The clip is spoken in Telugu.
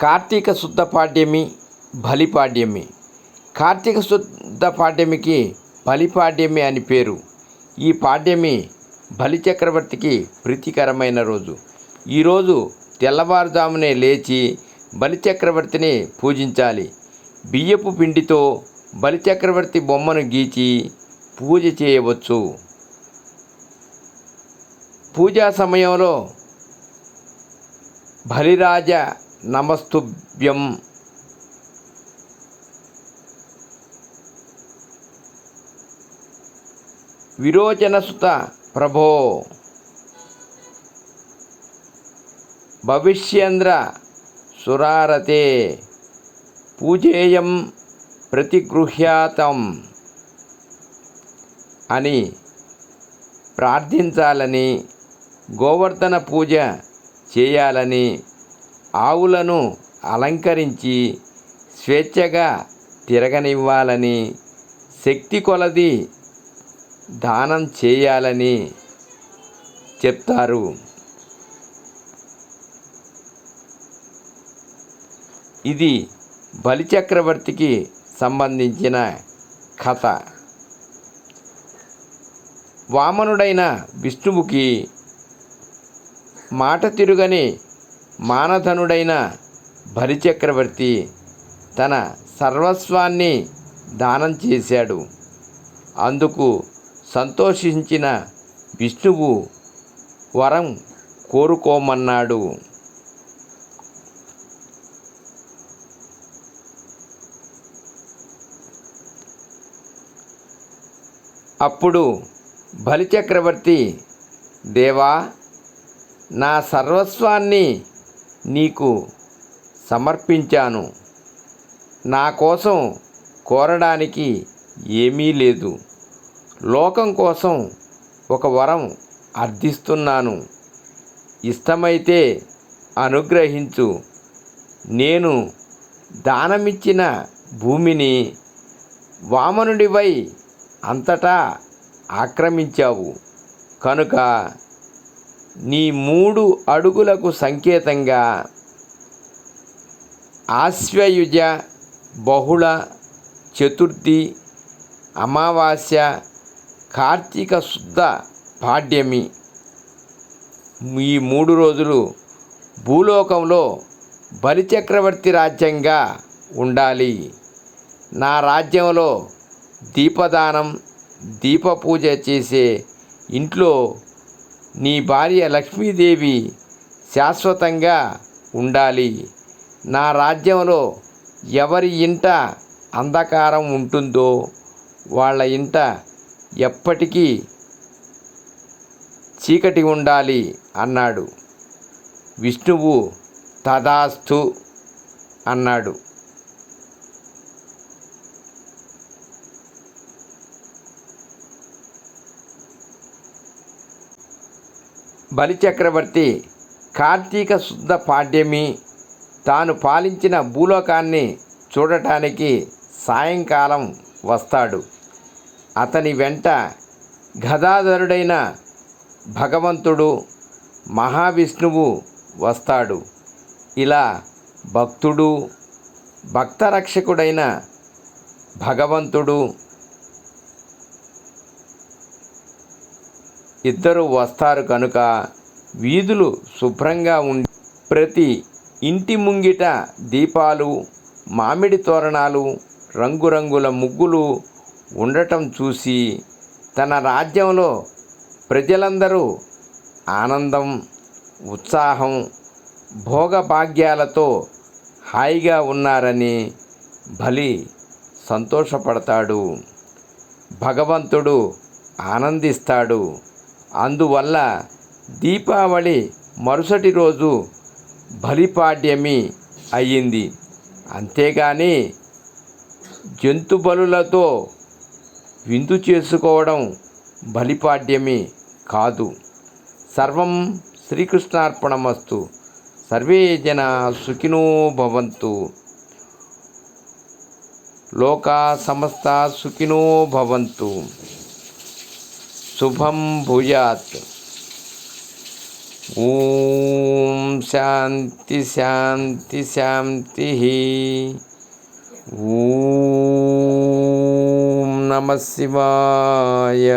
కార్తీక శుద్ధ పాడ్యమి బలిపాడ్యమి కార్తీక శుద్ధ పాడ్యమికి బలిపాడ్యమి అని పేరు. ఈ పాడ్యమి బలి చక్రవర్తికి ప్రీతికరమైన రోజు. ఈరోజు తెల్లవారుజామునే లేచి బలి చక్రవర్తిని పూజించాలి. బియ్యపు పిండితో బలి చక్రవర్తి బొమ్మను గీచి పూజ చేయవచ్చు. పూజా సమయంలో బలిరాజ నమస్తుభ్యం. విరోచనసుత ప్రభో. భవిష్యేంద్ర సురారతే. పూజేయం ప్రతిగృహ్యాతం అని ప్రార్థించాలని గోవర్ధన పూజ చేయాలని ఆవులను అలంకరించి స్వేచ్ఛగా తిరగనివ్వాలని శక్తి కొలది దానం చేయాలని చెప్తారు. ఇది బలిచక్రవర్తికి సంబంధించిన కథ. వామనుడైన విష్ణువుకి మాట తిరుగని మానధనుడైన బలిచక్రవర్తి తన సర్వస్వాన్ని దానం చేశాడు. అందుకు సంతోషించిన విష్ణువు వరం కోరుకోమన్నాడు. అప్పుడు బలిచక్రవర్తి దేవా నా సర్వస్వాన్ని నీకు సమర్పించాను. నా కోసం కోరడానికి ఏమీ లేదు. లోకం కోసం ఒక వరం అర్థిస్తున్నాను. ఇష్టమైతే అనుగ్రహించు. నేను దానమిచ్చిన భూమిని వామనుడివై అంతటా ఆక్రమించావు. కనుక నీ మూడు అడుగులకు సంకేతంగా ఆశ్వయుజ బహుళ చతుర్థి అమావాస్య కార్తీక శుద్ధ పాడ్యమి. ఈ మూడు రోజులు భూలోకంలో బలిచక్రవర్తి రాజ్యంగా ఉండాలి. నా రాజ్యంలో దీపదానం దీపపూజ చేసే ఇంట్లో నీ భార్య లక్ష్మీదేవి శాశ్వతంగా ఉండాలి. నా రాజ్యంలో ఎవరి ఇంట అంధకారం ఉంటుందో వాళ్ళ ఇంట ఎప్పటికీ చీకటి ఉండాలి అన్నాడు. విష్ణువు తదాస్తు అన్నాడు. బలిచక్రవర్తి కార్తీక శుద్ధ పాడ్యమి తాను పాలించిన భూలోకాన్ని చూడటానికి సాయంకాలం వస్తాడు. అతని వెంట గదాధరుడైన భగవంతుడు మహావిష్ణువు వస్తాడు. ఇలా భక్తుడు భక్తరక్షకుడైన భగవంతుడు ఇద్దరు వస్తారు కనుక వీధులు శుభ్రంగా ఉండి ప్రతి ఇంటి ముంగిట దీపాలు మామిడి తోరణాలు రంగురంగుల ముగ్గులు ఉండటం చూసి తన రాజ్యంలో ప్రజలందరూ ఆనందం ఉత్సాహం భోగభాగ్యాలతో హాయిగా ఉన్నారని బలి సంతోషపడతాడు. భగవంతుడు ఆనందిస్తాడు. అందువల్ల దీపావళి మరుసటి రోజు బలిపాడ్యమి అయ్యింది. అంతేగాని జంతు బలులతో విందు చేసుకోవడం బలిపాడ్యమి కాదు. సర్వం శ్రీకృష్ణార్పణమస్తు. సర్వే జన సుఖినో భవంతు. లోకా సమస్త సుఖినో భవంతు. శుభం భూయాత్. ఓం శాంతి శాంతి శాంతి ఓం నమ శివాయ.